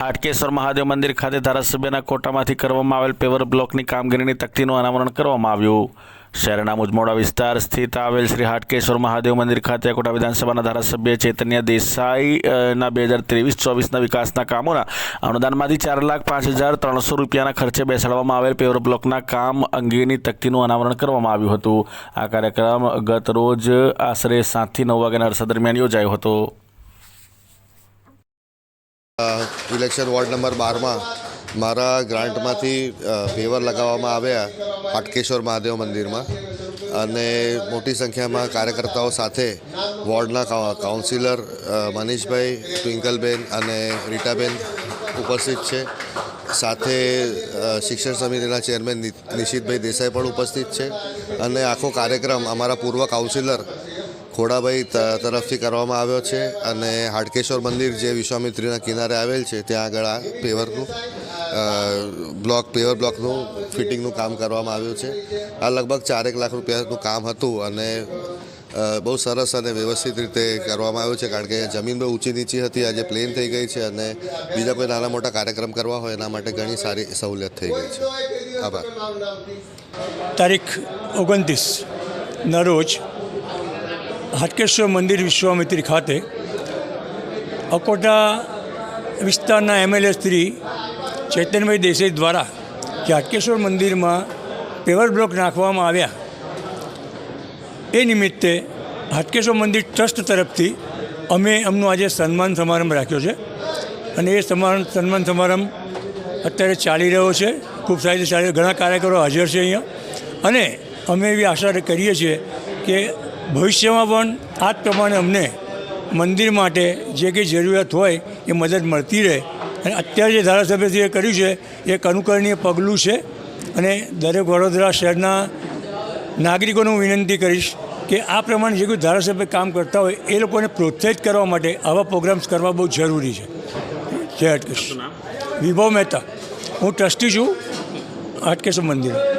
હાટકેશ્વર મહાદેવ મંદિર ખાતે ધારાસભ્યના કોટામાંથી કરવામાં આવેલ પેવર બ્લોકની કામગીરીની તકતીનું અનાવરણ કરવામાં આવ્યું. શહેરના મુજમોડા વિસ્તાર સ્થિત આવેલ શ્રી હાટકેશ્વર મહાદેવ મંદિર ખાતે કોટા વિધાનસભાના ધારાસભ્ય ચૈતન્ય દેસાઈના બે હજાર ત્રેવીસ ચોવીસના વિકાસના કામોના અનુદાનમાંથી ચાર લાખ પાંચ હજાર ત્રણસો રૂપિયાના ખર્ચે બેસાડવામાં આવેલ પેવર બ્લોકના કામ અંગેની તકતીનું અનાવરણ કરવામાં આવ્યું હતું. આ કાર્યક્રમ ગત રોજ આશરે સાતથી નવ વાગ્યાના અરસા દરમિયાન યોજાયો હતો. ઇલેક્શન વોર્ડ નંબર બારમાં મારા ગ્રાન્ટમાંથી પેવર લગાવવામાં આવ્યા હાટકેશ્વર મહાદેવ મંદિરમાં. અને મોટી સંખ્યામાં કાર્યકર્તાઓ સાથે વોર્ડના કાઉન્સિલર મનીષભાઈ, ટ્વિંકલબેન અને રીટાબેન ઉપસ્થિત છે. સાથે શિક્ષણ સમિતિના ચેરમેન નિશિતભાઈ દેસાઈ પણ ઉપસ્થિત છે. અને આખો કાર્યક્રમ અમારા પૂર્વ કાઉન્સિલર ખોડાભાઈ તરફથી કરવામાં આવ્યો છે અને હાટકેશ્વર મંદિર જે વિશ્વામિત્રીના કિનારે આવેલ છે, ત્યાં આગળ આ પેવરનું બ્લોક, પેવર બ્લોકનું ફિટિંગનું કામ કરવામાં આવ્યું છે. આ લગભગ ચારેક લાખ રૂપિયાનું કામ હતું અને બહુ સરસ અને વ્યવસ્થિત રીતે કરવામાં આવ્યું છે, કારણ કે જમીન બહુ ઊંચી નીચી હતી, આજે પ્લેન થઈ ગઈ છે અને બીજા કોઈ નાના મોટા કાર્યક્રમ કરવા હોય એના માટે ઘણી સારી સહુલિયત થઈ ગઈ છે. આભાર. તારીખ ઓગણત્રીસના રોજ હાટકેશ્વર મંદિર વિશ્વામિત્રી ખાતે અકોટા વિસ્તારના એમએલએ શ્રી ચૈતન્યભાઈ દેસાઈ દ્વારા જે હાટકેશ્વર મંદિરમાં પેવર બ્લોક નાખવામાં આવ્યા. એ નિમિત્તે હાટકેશ્વર મંદિર ટ્રસ્ટ તરફથી અમે એમનો આજે સન્માન સમારંભ રાખ્યો છે. અને એ સમારંભ સન્માન સમારંભ અત્યારે ચાલી રહ્યો છે. ખૂબ સારી રીતે ચાલી ઘણા કાર્યકરો હાજર છે અહીંયા. અને અમે એવી આશા કરીએ છીએ કે ભવિષ્યમાં પણ આ જ પ્રમાણે અમને મંદિર માટે જે કંઈ જરૂરિયાત હોય એ મદદ મળતી રહે. અને અત્યારે જે ધારાસભ્યથી એ કર્યું છે, એ એક અનુકરણીય પગલું છે અને દરેક વડોદરા શહેરના નાગરિકોને હું વિનંતી કરીશ કે આ પ્રમાણે જે કોઈ ધારાસભ્ય કામ કરતા હોય, એ લોકોને પ્રોત્સાહિત કરવા માટે આવા પ્રોગ્રામ્સ કરવા બહુ જરૂરી છે. જય અટકેશ વિભવ મહેતા. હું ટ્રસ્ટી છું. હાટકેશ્વર મંદિર.